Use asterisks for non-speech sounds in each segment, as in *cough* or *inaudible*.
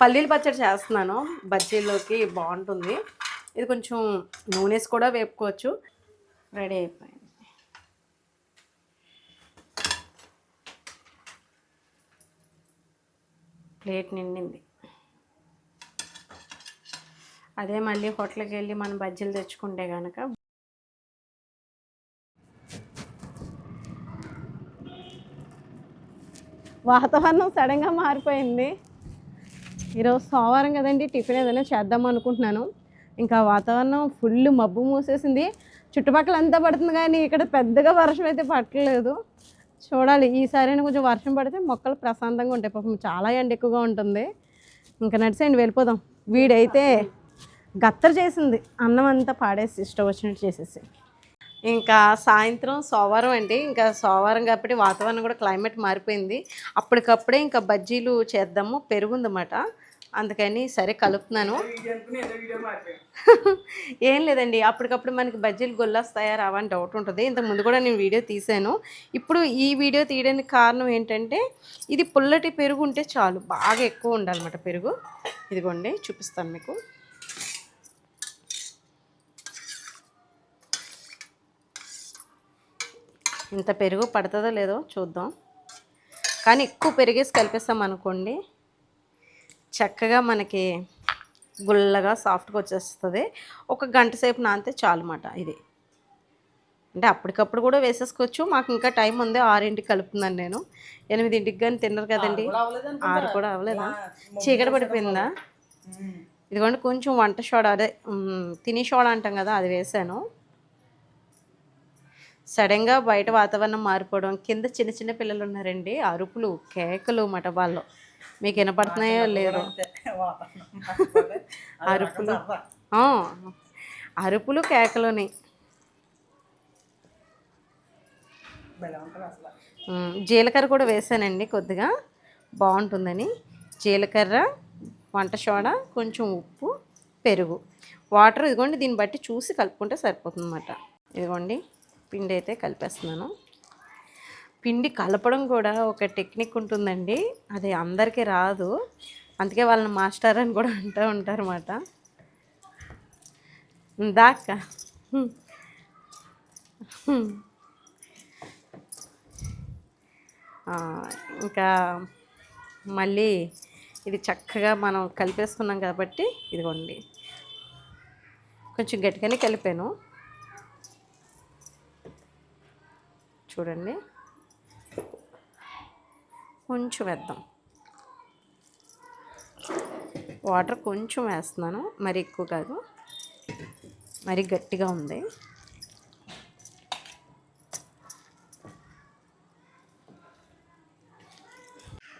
పల్లీల పచ్చడి చేస్తున్నాను. బజ్జీల్లోకి బాగుంటుంది. ఇది కొంచెం నూనెస్ కూడా వేపుకోవచ్చు. రెడీ అయిపోయింది. ప్లేట్ నిండింది. అదే మళ్ళీ హోటల్కి వెళ్ళి మనం బజ్జీలు తెచ్చుకుంటే కనుక వాతావరణం సడన్గా మారిపోయింది. ఈరోజు సోమవారం కదండి టిఫిన్ ఏదైనా చేద్దాం అనుకుంటున్నాను. ఇంకా వాతావరణం ఫుల్ మబ్బు మూసేసింది. చుట్టుపక్కల అంతా పడుతుంది కానీ ఇక్కడ పెద్దగా వర్షం అయితే పట్టలేదు. చూడాలి ఈసారి కొంచెం వర్షం పడితే మొక్కలు ప్రశాంతంగా ఉంటాయి. పాపం చాలా ఎండ ఎక్కువగా ఉంటుంది. ఇంకా నడిచేయండి వెళ్ళిపోదాం. వీడైతే గత్తర చేసింది. అన్నం అంతా పాడేసి ఇష్టం వచ్చినట్టు చేసేసి. ఇంకా సాయంత్రం సోమవారం అండి. ఇంకా సోమవారం కాబట్టి వాతావరణం కూడా క్లైమేట్ మారిపోయింది. అప్పటికప్పుడే ఇంకా బజ్జీలు చేద్దాము. పెరుగుందన్నమాట అందుకని సరే కలుపుతున్నాను. *laughs* ఏం లేదండి అప్పటికప్పుడు మనకి బజ్జీలు గొల్లొస్తాయా రావా అని డౌట్ ఉంటుంది. ఇంతకు ముందు కూడా నేను వీడియో తీసాను ఇప్పుడు ఈ వీడియో తీయడానికి కారణం ఏంటంటే ఇది పుల్లటి పెరుగు ఉంటే చాలు బాగా ఎక్కువ ఉండాలన్నమాట పెరుగు. ఇదిగోండి చూపిస్తాను మీకు. ఇంత పెరుగు పడుతుందో లేదో చూద్దాం. కానీ ఎక్కువ పెరిగేసి కలిపేస్తాం అనుకోండి చక్కగా మనకి గుల్లగా సాఫ్ట్గా వచ్చేస్తుంది. ఒక గంట సేపు నానితే చాలన్నమాట ఇది. అంటే అప్పటికప్పుడు కూడా వేసేసుకోవచ్చు. మాకు ఇంకా టైం ఉంది ఆరింటికి కలుపుతున్నాను నేను. ఎనిమిదింటికి కానీ తిన్నారు కదండి. ఆరు కూడా అవ్వలేదా చీకటి పడిపోయిందా? ఇదిగోండి కొంచెం వంట సోడా అదే తిని సోడా అంటాం కదా అది వేసాను. సడన్గా బయట వాతావరణం మారిపోవడం కింద చిన్న చిన్న పిల్లలు ఉన్నారండి అరుపులు కేకలు మాట వాళ్ళు. మీకు వినపడుతున్నాయో లేదో. అరుపులు. అరుపులు కేకలుని. జీలకర్ర కూడా వేసానండి కొద్దిగా. బాగుంటుందని. జీలకర్ర వంట సోడా కొంచెం ఉప్పు పెరుగు. వాటర్ ఇదిగోండి దీన్ని బట్టి చూసి కలుపుకుంటే సరిపోతుంది అన్నమాట ఇదిగోండి పిండి అయితే కలిపేస్తున్నాను. పిండి కలపడం కూడా ఒక టెక్నిక్ ఉంటుందండి. అది అందరికీ రాదు. అందుకే వాళ్ళని మాస్టర్ అని కూడా అంటూ ఉంటారన్నమాట. దాక్క ఇంకా మళ్ళీ ఇది చక్కగా మనం కలిపేసుకున్నాం కాబట్టి ఇదిగోండి. కొంచెం గట్టిగానే కలిపాను. చూడండి. కొంచెం వేద్దాం. వాటర్ కొంచెం వేస్తున్నాను. మరి ఎక్కువ కాదు. మరి గట్టిగా ఉంది.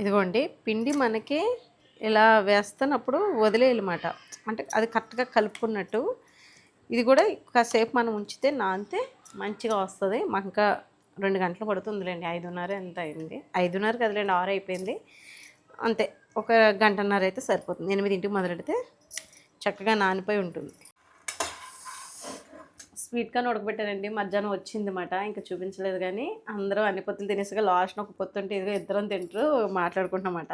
ఇదిగోండి పిండి మనకి ఇలా వేస్తున్నప్పుడు వదిలేయాలన్నమాట అంటే అది కరెక్ట్గా కలుపుకున్నట్టు. ఇది కూడా కాసేపు మనం ఉంచితే నానితే మంచిగా వస్తుంది. మంకా రెండు గంటలు పడుతుందిలేండి ఐదున్నర ఎంత అయింది? ఐదున్నర కదలేండి ఆరు అయిపోయింది. అంతే ఒక గంటన్నర అయితే సరిపోతుంది. ఎనిమిదింటికి మొదలెడితే చక్కగా నానిపోయి ఉంటుంది. స్వీట్ కార్న్ ఉడకబెట్టానండి మధ్యాహ్నం వచ్చిందన్నమాట ఇంకా చూపించలేదు కానీ అందరూ అన్ని పొత్తులు తినేసిగా లాస్ట్ ఒక పొత్తు ఉంటే ఇదిగో ఇద్దరం తింటూ మాట్లాడుకుంటున్నమాట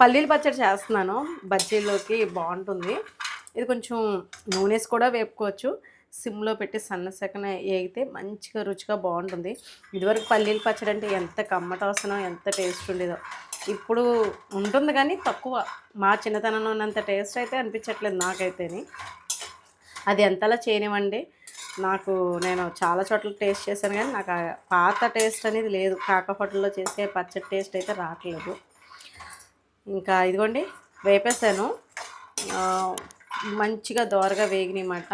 పల్లీలు పచ్చడి చేస్తున్నాను బజ్జీలోకి బాగుంటుంది. ఇది కొంచెం నూనెస్ కూడా వేపుకోవచ్చు. సిమ్లో పెట్టి సన్న సెకన వేగితే మంచిగా రుచిగా బాగుంటుంది. ఇదివరకు పల్లీలు పచ్చడి అంటే ఎంత కమ్మట ఎంత టేస్ట్ ఉండేదో. ఇప్పుడు ఉంటుంది కానీ తక్కువ. మా చిన్నతనంలో ఉన్నంత టేస్ట్ అయితే అనిపించట్లేదు నాకైతేని. అది ఎంతలా చేయనివ్వండి నాకు నేను చాలా చోట్ల టేస్ట్ చేశాను కానీ నాకు పాత టేస్ట్ అనేది లేదు. కాక హోటల్లో చేసే పచ్చడి టేస్ట్ అయితే రావట్లేదు. ఇంకా ఇదిగోండి వేపేసాను మంచిగా దోరగా వేగినమాట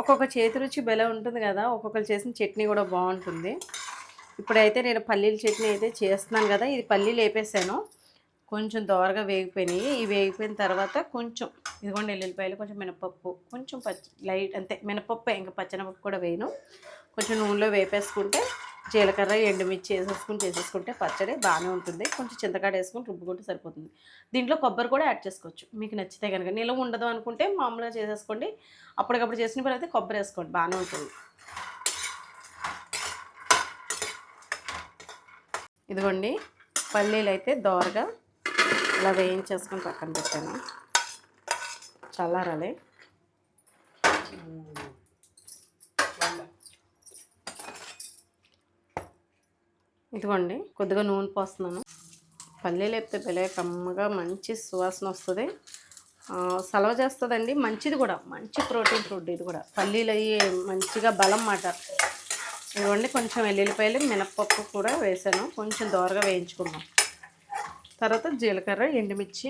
ఒక్కొక్క చేతి రుచి బెల ఉంటుంది కదా ఒక్కొక్కరు చేసిన చట్నీ కూడా బాగుంటుంది. ఇప్పుడైతే నేను పల్లీల చట్నీ అయితే చేస్తున్నాను కదా ఇది పల్లీలు వేపేసాను. కొంచెం దోరగా వేగిపోయినాయి. ఇవి వేగిపోయిన తర్వాత కొంచెం ఇదిగోండి ఎల్లుల్లిపాయలు కొంచెం మినపప్పు కొంచెం పచ్చి లైట్ అంతే మినపప్పు ఇంకా పచ్చనపప్పు కూడా వేయను. కొంచెం నూనెలో వేపేసుకుంటే జీలకర్ర ఎండుమిర్చి వేసేసుకుని చేసేసుకుంటే పచ్చడి బాగానే ఉంటుంది. కొంచెం చింతకాడ వేసుకుని రుబ్బుకుంటే సరిపోతుంది. దీంట్లో కొబ్బరి కూడా యాడ్ చేసుకోవచ్చు. మీకు నచ్చితే కనుక నిలవ ఉండదు అనుకుంటే మామూలుగా చేసేసుకోండి. అప్పటికప్పుడు చేసిన పని అయితే కొబ్బరి వేసుకోండి. బాగానే ఉంటుంది. ఇదిగోండి. పల్లీలు అయితే దోరగా ఇలా వేయించేసుకొని పక్కన పెట్టాను. చల్లారాలి. ఇదిగోండి కొద్దిగా నూనె పోస్తున్నాను. పల్లీలు వేపితే భలే కమ్మగా మంచి సువాసన వస్తుంది. సెలవు సలవ చేస్తుందండి. మంచిది కూడా మంచి ప్రోటీన్ ఫుడ్ ఇది కూడా. పల్లీలు అవి మంచిగా బలం మాట. ఇదిగోండి కొంచెం వెల్లుల్లిపాయలు మినప్పప్పు కూడా వేసాను. కొంచెం దోరగా వేయించుకున్నాం తర్వాత జీలకర్ర ఎండుమిర్చి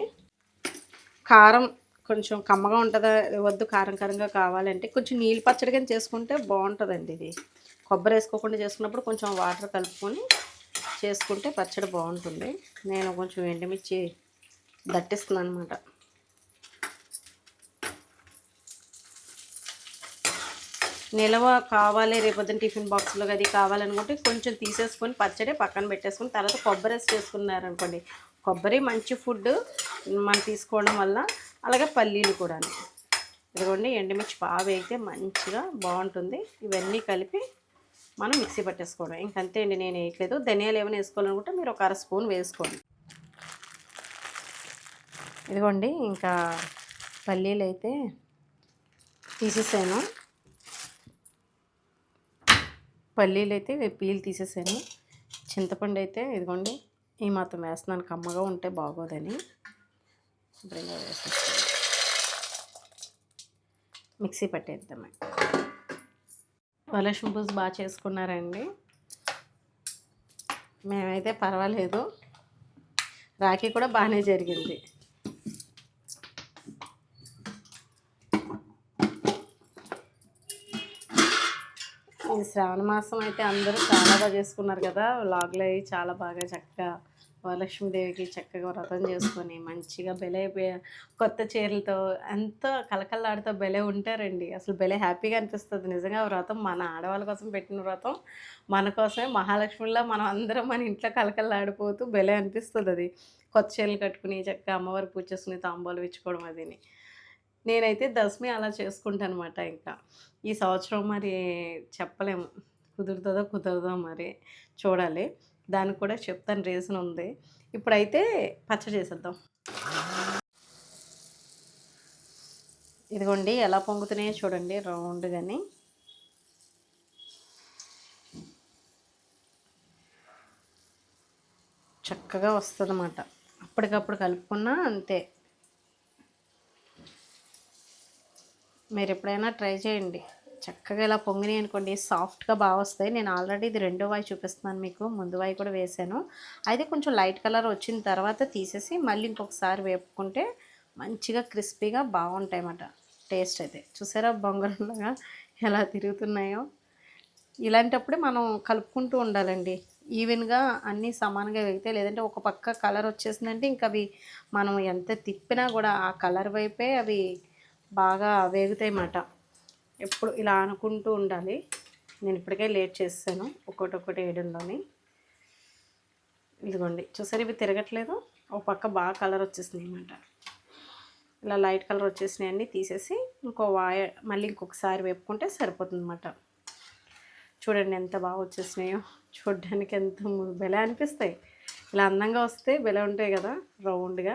కారం కొంచెం కమ్మగా ఉంటుందా? వద్దు కారం కారంగా కావాలంటే కొంచెం నీళ్ళు పచ్చడి కానీ చేసుకుంటే బాగుంటుందండి ఇది. కొబ్బరి వేసుకోకుండా చేసుకున్నప్పుడు కొంచెం వాటర్ కలుపుకొని చేసుకుంటే పచ్చడి బాగుంటుంది. నేను కొంచెం ఎండుమిర్చి దట్టిస్తున్నాను అనమాట నిలవ కావాలి రేపొద్దున టిఫిన్ బాక్స్లో అది కావాలనుకుంటే కొంచెం తీసేసుకొని పచ్చడి పక్కన పెట్టేసుకొని తర్వాత కొబ్బరి వేసి చేసుకున్నారనుకోండి. కొబ్బరి మంచి ఫుడ్ మనం తీసుకోవడం వల్ల అలాగే పల్లీలు కూడా ఇదిగోండి ఎండుమిర్చి బాగా వేగితే మంచిగా బాగుంటుంది. ఇవన్నీ కలిపి మనం మిక్సీ పట్టేసుకోవడం. ఇంకంతే అండి నేను వేయట్లేదు. ధనియాలు ఏమైనా వేసుకోవాలనుకుంటే మీరు ఒక అర స్పూన్ వేసుకోండి. ఇదిగోండి ఇంకా పల్లీలు అయితే తీసేసాను. పల్లీలు అయితే పీలు తీసేసాను. చింతపండు అయితే ఇదిగోండి ఈ మాత్రం వేస్తున్నాను. కమ్మగా ఉంటే బాగోదని. శుభ్రంగా వేసేస్తాను. మిక్సీ పట్టేద్దామే. వరలక్ష్మి పూజ బాగా చేసుకున్నారండి. మేమైతే పర్వాలేదు. రాఖీ కూడా బాగానే జరిగింది. ఈ శ్రావణ మాసం అయితే అందరూ చాలా బాగా చేసుకున్నారు కదా. వ్లాగ్లు అవి చాలా బాగా చక్కగా వరలక్ష్మీదేవికి చక్కగా వ్రతం చేసుకొని మంచిగా బెలే కొత్త చీరలతో ఎంతో కలకల్లాడుతూ బెలే ఉంటారండి. అసలు బెలే హ్యాపీగా అనిపిస్తుంది. నిజంగా వ్రతం మన ఆడవాళ్ళ కోసం పెట్టిన వ్రతం. మన కోసమే మహాలక్ష్మిలా మనం అందరం మన ఇంట్లో కలకల్లాడిపోతూ బెలే అనిపిస్తుంది అది. కొత్త చీరలు కట్టుకుని చక్కగా అమ్మవారి పూజ చేసుకుని తాంబూలు ఇచ్చుకోవడం అదిని. నేనైతే దశమి అలా చేసుకుంటాను అనమాట ఇంకా. ఈ సంవత్సరం మరి చెప్పలేము. కుదురుతుందో కుదరదో మరి చూడాలి. దానికి కూడా చెప్తాను రీజన్ ఉంది. ఇప్పుడైతే పచ్చడి చేసేద్దాం. ఇదిగోండి ఎలా పొంగుతున్నాయో చూడండి రౌండ్ కానీ చక్కగా వస్తుంది అన్నమాట అప్పటికప్పుడు కలుపుకున్నా అంతే. మీరు ఎప్పుడైనా ట్రై చేయండి. చక్కగా ఇలా పొంగినాయి అనుకోండి. సాఫ్ట్గా బాగా వస్తాయి. నేను ఆల్రెడీ ఇది రెండో వాయి చూపిస్తున్నాను మీకు. ముందు వాయి కూడా వేసాను. అయితే కొంచెం లైట్ కలర్ వచ్చిన తర్వాత తీసేసి మళ్ళీ ఇంకొకసారి వేపుకుంటే మంచిగా క్రిస్పీగా బాగుంటాయి అన్నమాట. టేస్ట్ అయితే. చూసారా బొంగరంలాగా ఎలా తిరుగుతున్నాయో? ఇలాంటప్పుడే మనం కలుపుకుంటూ ఉండాలండి. ఈవెన్గా అన్నీ సమానంగా వేగితే లేదంటే ఒక పక్క కలర్ వచ్చేసిందంటే ఇంకా అవి మనం ఎంత తిప్పినా కూడా ఆ కలర్ వైపే అవి బాగా వేగుతాయి అన్నమాట. ఎప్పుడు ఇలా అనుకుంటూ ఉండాలి. నేను ఇప్పటికే లేట్ చేస్తాను ఒకటి ఒక్కటి వేయడంలోని. ఇదిగోండి చూసారు ఇవి తిరగట్లేదు? ఒక పక్క బాగా కలర్ వచ్చేసింది అనమాట ఇలా లైట్ కలర్ వచ్చేసినాయి అన్నీ తీసేసి ఇంకో వాయ మళ్ళీ ఇంకొకసారి వేపుకుంటే సరిపోతుంది అనమాట చూడండి ఎంత బాగా వచ్చేసినాయో. చూడడానికి ఎంత బెల అనిపిస్తాయి. ఇలా అందంగా వస్తే బెల ఉంటాయి కదా రౌండ్గా.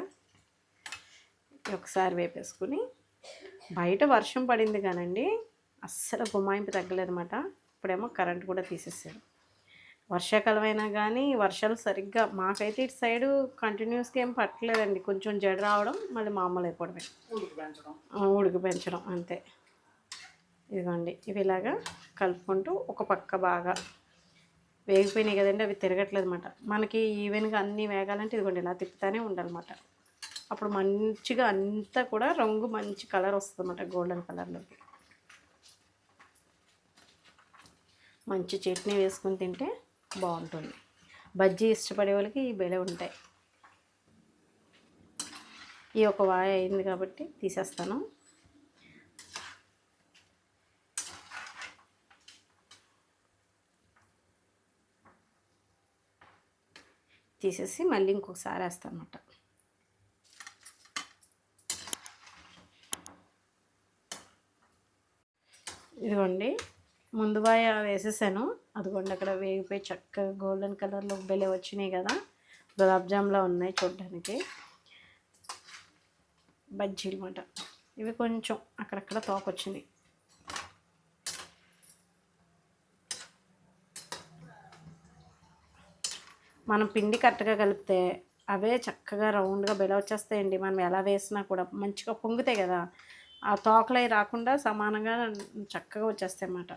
ఒకసారి వేపేసుకుని. బయట వర్షం పడింది కానండి. అస్సలు గుమాయింపు తగ్గలేదన్నమాట. ఇప్పుడేమో కరెంట్ కూడా తీసేసారు వర్షాకాలం అయినా కానీ వర్షాలు సరిగ్గా మాకైతే ఇటు సైడు కంటిన్యూస్గా ఏం పట్టలేదండి. కొంచెం జడ రావడం మళ్ళీ మామూలు అయిపోవడమే. ఉడికి పెంచడం. అంతే. ఇదిగోండి ఇవి ఇలాగా కలుపుకుంటూ ఒక పక్క బాగా వేగిపోయినాయి కదండి అవి తిరగట్లేదు అనమాట మనకి ఈవెన్గా అన్నీ వేగాలంటే ఇదిగోండి ఇలా తిప్పుతానే ఉండాలన్నమాట. అప్పుడు మంచిగా అంతా కూడా రంగు మంచి కలర్ వస్తుంది అన్నమాట గోల్డెన్ కలర్లోకి. మంచి చట్నీ వేసుకుని తింటే బాగుంటుంది. బజ్జీ ఇష్టపడే వాళ్ళకి ఈ బెలే ఉంటాయి. ఈ ఒక వాయ అయింది కాబట్టి తీసేస్తాను. తీసేసి మళ్ళీ ఇంకొకసారి వేస్తాను అన్నమాట. ఇదిగోండి. ముందు బాయ వేసేసాను. అదిగోండి అక్కడ వేగిపోయి చక్కగా గోల్డెన్ కలర్లో బెలే వచ్చినాయి కదా. గులాబ్ జామ్లా ఉన్నాయి చూడడానికి. బజ్జీలు మాట. ఇవి కొంచెం అక్కడక్కడ తోకొచ్చింది మనం పిండి కరెక్ట్గా కలిపితే అవే చక్కగా రౌండ్గా బెల వచ్చేస్తాయండి. మనం ఎలా వేసినా కూడా మంచిగా పొంగుతాయి కదా. ఆ తోకలై రాకుండా సమానంగా చక్కగా వచ్చేస్తాయి అన్నమాట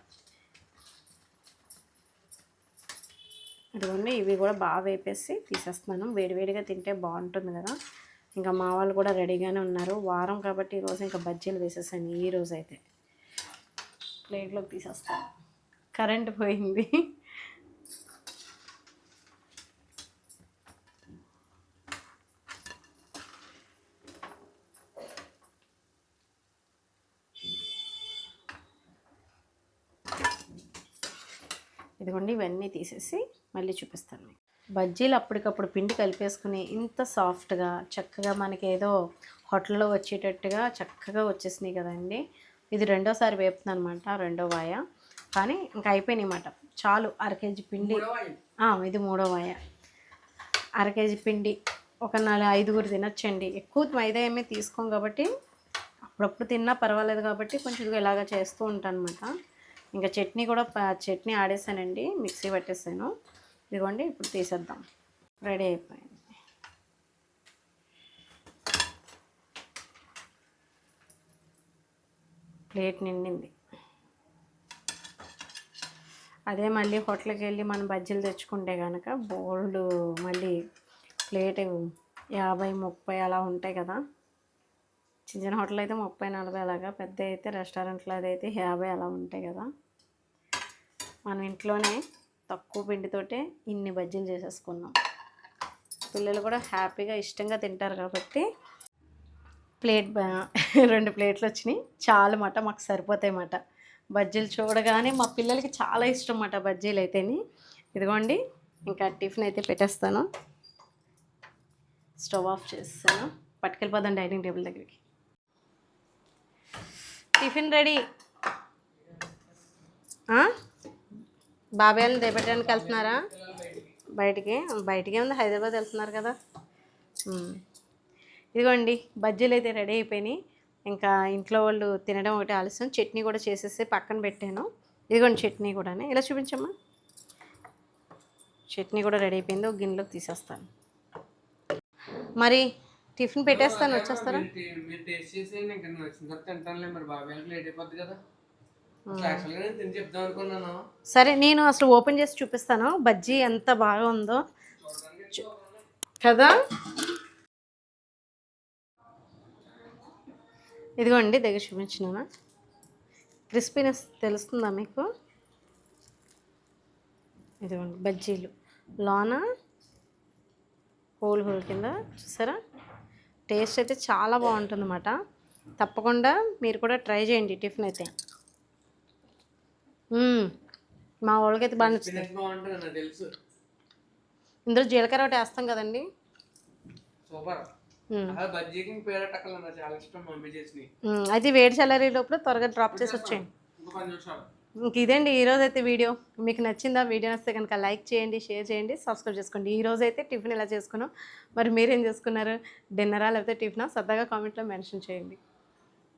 ఇదిగోండి ఇవి కూడా బాగా వేపేసి తీసేస్తున్నాను. వేడివేడిగా తింటే బాగుంటుంది కదా. ఇంకా మా వాళ్ళు కూడా రెడీగానే ఉన్నారు. వారం కాబట్టి ఈరోజు ఇంకా బజ్జీలు వేసేసాను. ఈ రోజు అయితే ప్లేట్లోకి తీసేస్తాను. కరెంట్ పోయింది. ఇదిగోండి ఇవన్నీ తీసేసి మళ్ళీ చూపిస్తాను మీకు. బజ్జీలు అప్పటికప్పుడు పిండి కలిపేసుకుని ఇంత సాఫ్ట్గా చక్కగా మనకి ఏదో హోటల్లో వచ్చేటట్టుగా చక్కగా వచ్చేసినాయి కదండి. ఇది రెండోసారి వేపుతున్నాను అనమాట రెండో వాయ. కానీ ఇంకా అయిపోయినాయి అన్నమాట. చాలు అర కేజీ పిండి. ఇది మూడో వాయ. అర కేజీ పిండి ఒక నాలుగు ఐదుగురు తినొచ్చండి. ఎక్కువ మైదా ఏమీ తీసుకోం కాబట్టి అప్పుడప్పుడు తిన్నా పర్వాలేదు కాబట్టి కొంచెం ఇలాగ చేస్తూ ఉంటాను అనమాట ఇంకా చట్నీ కూడా చట్నీ ఆడేసానండి. మిక్సీ పట్టేసాను. ఇదిగోండి ఇప్పుడు తీసేద్దాం. రెడీ అయిపోయింది. ప్లేట్ నిండింది. అదే మళ్ళీ హోటల్కి వెళ్ళి మనం బజ్జీలు తెచ్చుకుంటే కనుక బోల్డ్ మళ్ళీ ప్లేట్ యాభై ముప్పై అలా ఉంటాయి కదా. చిన్న చిన్న హోటల్ అయితే ముప్పై నలభై అలాగా పెద్ద అయితే రెస్టారెంట్లో అదైతే యాభై అలా ఉంటాయి కదా. మనం ఇంట్లోనే తక్కువ పిండితోటే ఇన్ని బజ్జీలు చేసేసుకున్నాం. పిల్లలు కూడా హ్యాపీగా ఇష్టంగా తింటారు కాబట్టి ప్లేట్ రెండు ప్లేట్లు వచ్చినాయి. చాలు మాకు సరిపోతాయి బజ్జీలు చూడగానే మా పిల్లలకి చాలా ఇష్టం అన్నమాట బజ్జీలు అయితేని. ఇదిగోండి ఇంకా టిఫిన్ అయితే పెట్టేస్తాను. స్టవ్ ఆఫ్ చేస్తాను పట్టుకెళ్ళిపోదాం డైనింగ్ టేబుల్ దగ్గరికి. Tiffin ready. బాబాయ్ వాళ్ళని దేపెట్టడానికి వెళ్తున్నారా? బయటికి? బయటికి ఉంది హైదరాబాద్ వెళ్తున్నారు కదా. ఇదిగోండి బజ్జీలు అయితే రెడీ అయిపోయినాయి. ఇంకా ఇంట్లో వాళ్ళు తినడం ఒకటి ఆలస్యం. చట్నీ కూడా చేసేసి పక్కన పెట్టాను. ఇదిగోండి చట్నీ కూడా ఇలా చూపించమ్మా. చట్నీ కూడా రెడీ అయిపోయింది. ఒక గిన్నెలోకి తీసేస్తాను. మరి టిఫిన్ పెట్టేస్తాను వచ్చేస్తారా? మీరు టే- మీరు టేస్ట్ చేసేయండి ఇంకా నేను వచ్చిన తర్వాత తింటానులే మరి బాబాయ్ లేట్ అయిపోద్ది కదా. యాక్చువల్గా నేను తిని చెప్దాం అనుకున్నాను. సరే నేను అసలు ఓపెన్ చేసి చూపిస్తాను. బజ్జీ ఎంత బాగా ఉందో. కదా? ఇదిగోండి దగ్గర చూపించినానా? క్రిస్పీనెస్ తెలుస్తుందా మీకు? ఇదిగోండి బజ్జీలు. లోన? హోల్ హోల్ కింద చూసారా? టేస్ట్ అయితే చాలా బాగుంటుంది అన్నమాట తప్పకుండా మీరు కూడా ట్రై చేయండి టిఫిన్ అయితే. మా వాళ్ళకైతే బాగా తెలుసు. ఇందులో జీలకర్ర ఒకటి వేస్తాం కదండి. సూపర్. అయితే వేడి చల్లారి లోపల త్వరగా డ్రాప్ చేసి వచ్చేయండి. ఇంక ఇదండి ఈరోజు అయితే వీడియో. మీకు నచ్చిందా వీడియో నచ్చితే కనుక లైక్ చేయండి షేర్ చేయండి సబ్స్క్రైబ్ చేసుకోండి. ఈ రోజు అయితే టిఫిన్ ఎలా చేసుకున్నాం? మరి మీరేం చేసుకున్నారు? డిన్నరా లేకపోతే టిఫినా? సరదాగా కామెంట్లో మెన్షన్ చేయండి.